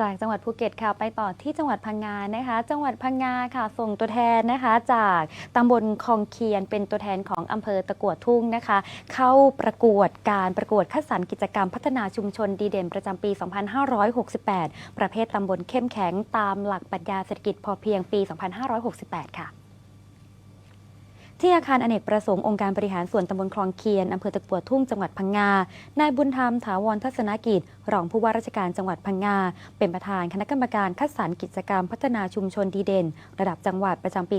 จากจังหวัดภูเก็ตค่ะไปต่อที่จังหวัดพังงานะคะ จังหวัดพังงาค่ะ ส่งตัวแทนนะคะ จากตำบลคลองเคียนเป็นตัวแทนของอำเภอตะกัวทุ่งนะคะ เข้าประกวดการประกวดคัดสรรกิจกรรมพัฒนาชุมชนดีเด่นประจำปี 2568 ประเภทตำบลเข้มแข็งตามหลักปรัชญาเศรษฐกิจพอเพียงปี 2568 ค่ะที่อาคารอเนกประสงค์องค์การบริหารส่วนตำบลคลองเคียนอำเภอตะกัวทุ่งจังหวัดพังงา นายบุญธรรมถาวรทัศนกิจ รองผู้ว่าราชการจังหวัดพังงา เป็นประธานคณะกรรมการคัดสรรกิจกรรมพัฒนาชุมชนดีเด่น ระดับจังหวัดประจำปี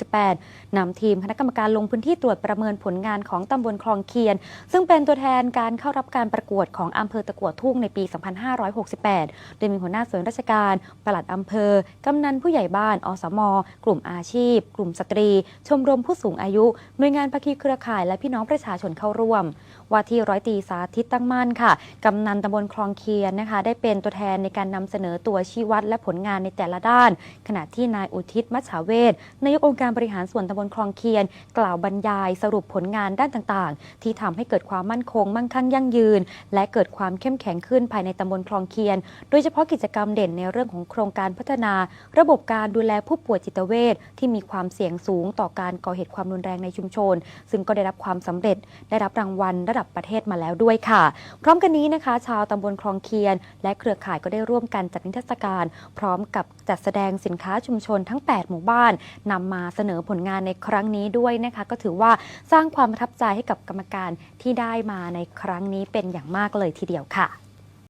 2568 นำทีมคณะกรรมการลงพื้นที่ตรวจประเมินผลงานของตำบลคลองเคียน ซึ่งเป็นตัวแทนการเข้ารับการประกวดของอำเภอตะกัวทุ่งในปี 2568 โดยมีหัวหน้าส่วนราชการ ปลัดอำเภอ กำนันผู้ใหญ่บ้าน อสม กลุ่มอาชีพ กลุ่มสตรี ชมรมผู้สูงอายุ หน่วยงานภาคีเครือข่ายและพี่น้องประชาชนเข้าร่วม ว่าที่ร้อยตรีสาธิตตั้งมั่นค่ะ กำนันตำบลคลองเคียนนะคะ ได้เป็นตัวแทนในการนำเสนอตัวชี้วัดและผลงานในแต่ละด้าน ขณะที่นายอุทิศมัชาเวศนายกองค์การบริหารส่วนตำบลคลองเคียน กล่าวบรรยายสรุปผลงานด้านต่างๆ ที่ทำให้เกิดความมั่นคง มั่งคั่งยั่งยืน และเกิดความเข้มแข็งขึ้นภายในตำบลคลองเคียน โดยเฉพาะกิจกรรมเด่นในเรื่องของโครงการพัฒนา ระบบการดูแลผู้ป่วยจิตเวชที่มีความเสี่ยงสูงต่อการก่อเหตุความรุนแรงในชุมชน ซึ่งก็ได้รับความสำเร็จได้รับรางวัลระดับประเทศมาแล้วด้วยค่ะ พร้อมกันนี้นะคะ ชาวตำบลคลองเคียน และเครือข่ายก็ได้ร่วมกันจัดนิทรรศการ พร้อมกับจัดแสดงสินค้าชุมชนทั้ง 8 หมู่บ้านนำมาเสนอผลงานในครั้งนี้ด้วยนะคะ ก็ถือว่าสร้างความประทับใจให้กับกรรมการที่ได้มาในครั้งนี้เป็นอย่างมากเลยทีเดียวค่ะ